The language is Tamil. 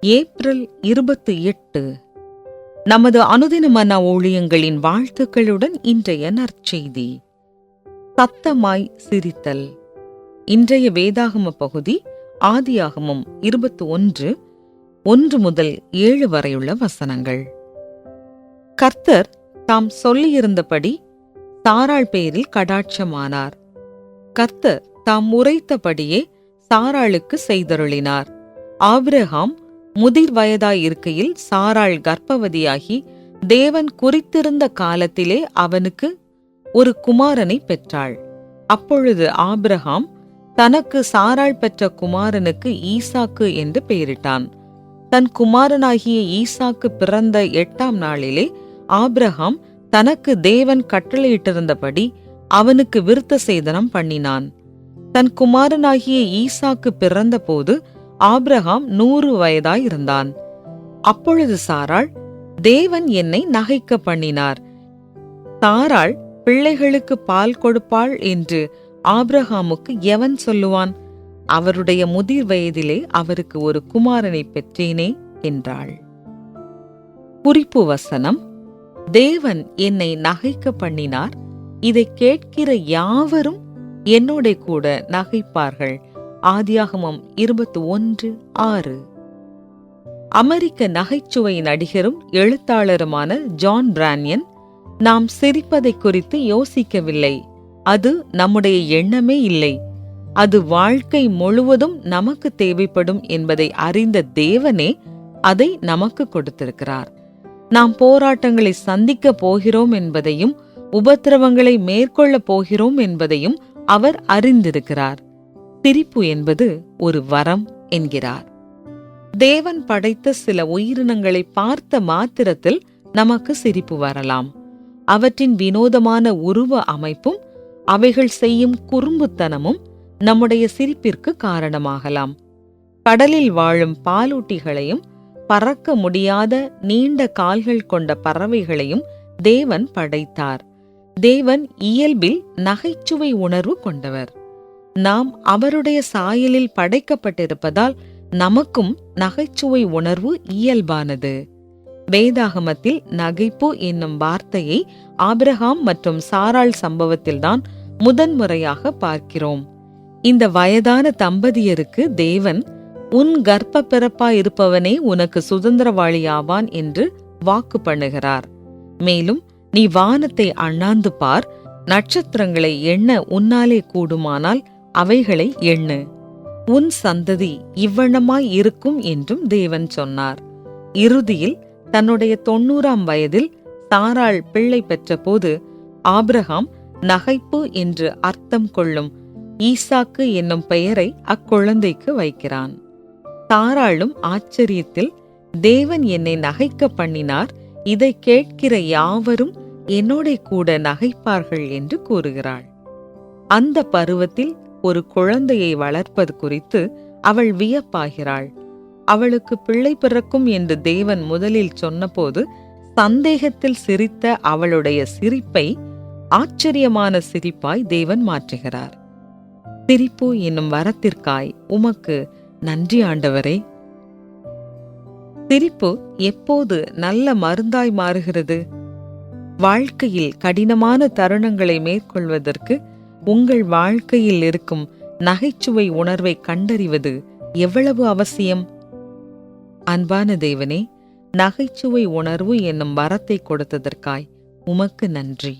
ஏப்ரல் இருபத்தி எட்டு. நமது அனுதின மன ஊழியங்களின் வாழ்த்துக்களுடன் இன்றைய நற்செய்தி. சத்தமாய் சிரித்தல். இன்றைய வேதாகம பகுதி ஆதியாகமம் இருபத்தி ஒன்று ஒன்று முதல் ஏழு வரையுள்ள வசனங்கள். கர்த்தர் தாம் சொல்லியிருந்தபடி சாராள் பேரில் கடாட்சமானார். கர்த்தர் தாம் உரைத்தபடியே சாராளுக்கு செய்தருளினார். ஆபிரகாம் முதிர் வயதாயிருக்கையில் சாராள் கர்ப்பவதியாகி தேவன் குறித்திருந்த காலத்திலே அவனுக்கு ஒரு குமாரனை பெற்றாள். அப்பொழுது ஆபிரகாம் தனக்கு சாராள் பெற்ற குமாரனுக்கு ஈசாக்கு என்று பெயரிட்டான். தன் குமாரனாகிய ஈசாக்கு பிறந்த எட்டாம் நாளிலே ஆபிரகாம் தனக்கு தேவன் கட்டளையிட்டிருந்தபடி அவனுக்கு விருத்த சேதனம் பண்ணினான். தன் குமாரனாகிய ஈசாக்கு பிறந்தபோது ஆப்ரஹாம் நூறு வயதாயிருந்தான். அப்பொழுது சாராள் தேவன் என்னை நகைக்க பண்ணினார். சாராள் பிள்ளைகளுக்கு பால் கொடுப்பாள் என்று ஆப்ரஹாமுக்கு எவன் சொல்லுவான்? அவருடைய முதிர் வயதிலே அவருக்கு ஒரு குமாரனை பெற்றேனே என்றாள். குறிப்பு வசனம் தேவன் என்னை நகைக்க பண்ணினார். இதை கேட்கிற யாவரும் என்னோட கூட நகைப்பார்கள். ஆதியாகமம் இருபத்தி ஒன்று ஆறு. அமெரிக்க நகைச்சுவை நடிகரும் எழுத்தாளருமான ஜான் பிரான்யன் நாம் சிரிப்பதை குறித்து யோசிக்கவில்லை. அது நம்முடைய எண்ணமே இல்லை. அது வாழ்க்கை முழுவதும் நமக்கு தேவைப்படும் என்பதை அறிந்த தேவனே அதை நமக்கு கொடுத்திருக்கிறார். நாம் போராட்டங்களை சந்திக்க போகிறோம் என்பதையும் உபத்திரவங்களை மேற்கொள்ளப் போகிறோம் என்பதையும் அவர் அறிந்திருக்கிறார். பிரிப்பு என்பது ஒரு வரம் என்கிறார். தேவன் படைத்த சில உயிரினங்களை பார்த்த மாத்திரத்தில் நமக்கு சிரிப்பு வரலாம். அவற்றின் வினோதமான உருவ அமைப்பும் அவைகள் செய்யும் குறும்புத்தனமும் நம்முடைய சிரிப்பிற்கு காரணமாகலாம். கடலில் வாழும் பாலூட்டிகளையும் பறக்க முடியாத நீண்ட கால்கள் கொண்ட பறவைகளையும் தேவன் படைத்தார். தேவன் இயல்பில் நகைச்சுவை உணர்வு கொண்டவர். நாம் அவருடைய சாயலில் படைக்கப்பட்டிருப்பதால் நமக்கும் நகைச்சுவை உணர்வு இயல்பானது. வேதாகமத்தில் நகைப்பு என்னும் வார்த்தையை ஆபிரகாம் மற்றும் சாராள் சம்பவத்தில்தான் முதன்முறையாக பார்க்கிறோம். இந்த வயதான தம்பதியருக்கு தேவன் உன் கர்ப்ப பிறப்பாயிருப்பவனே உனக்கு சுதந்திரவாளியாவான் என்று வாக்கு பண்ணுகிறார். மேலும் நீ வானத்தை அண்ணாந்து பார் நட்சத்திரங்களை எண்ண உன்னாலே கூடுமானால் அவைகளை எண்ணு. உன் சந்ததி இவ்வண்ணமாய் இருக்கும் என்றும் தேவன் சொன்னார். இறுதியில் தன்னுடைய தொண்ணூறாம் வயதில் தாராள் பிள்ளை பெற்றபோது ஆப்ரஹாம் நகைப்பு என்று அர்த்தம் கொள்ளும் ஈசாக்கு என்னும் பெயரை அக்குழந்தைக்கு வைக்கிறான். தாராளும் ஆச்சரியத்தில் தேவன் என்னை நகைக்க பண்ணினார் இதை கேட்கிற யாவரும் என்னோட கூட நகைப்பார்கள் என்று கூறுகிறாள். அந்த பருவத்தில் ஒரு குழந்தையை வளர்ப்பது குறித்து அவள் வியப்பாகிறாள். அவளுக்கு பிள்ளை பிறக்கும் என்று தேவன் முதலில் சொன்னபோது சந்தேகத்தில் சிரித்த அவளுடைய சிரிப்பை ஆச்சரியமான சிரிப்பாய் தேவன் மாற்றுகிறார். சிரிப்பு என்னும் வரத்திற்காய் உமக்கு நன்றி ஆண்டவரே. சிரிப்பு எப்போது நல்ல மருந்தாய் மாறுகிறது? வாழ்க்கையில் கடினமான தருணங்களை மேற்கொள்வதற்கு உங்கள் வாழ்க்கையில் இருக்கும் நகைச்சுவை உணர்வை கண்டறிவது எவ்வளவு அவசியம்? அன்பான தேவனே நகைச்சுவை உணர்வு என்னும் வரத்தை கொடுத்ததற்காய் உமக்கு நன்றி.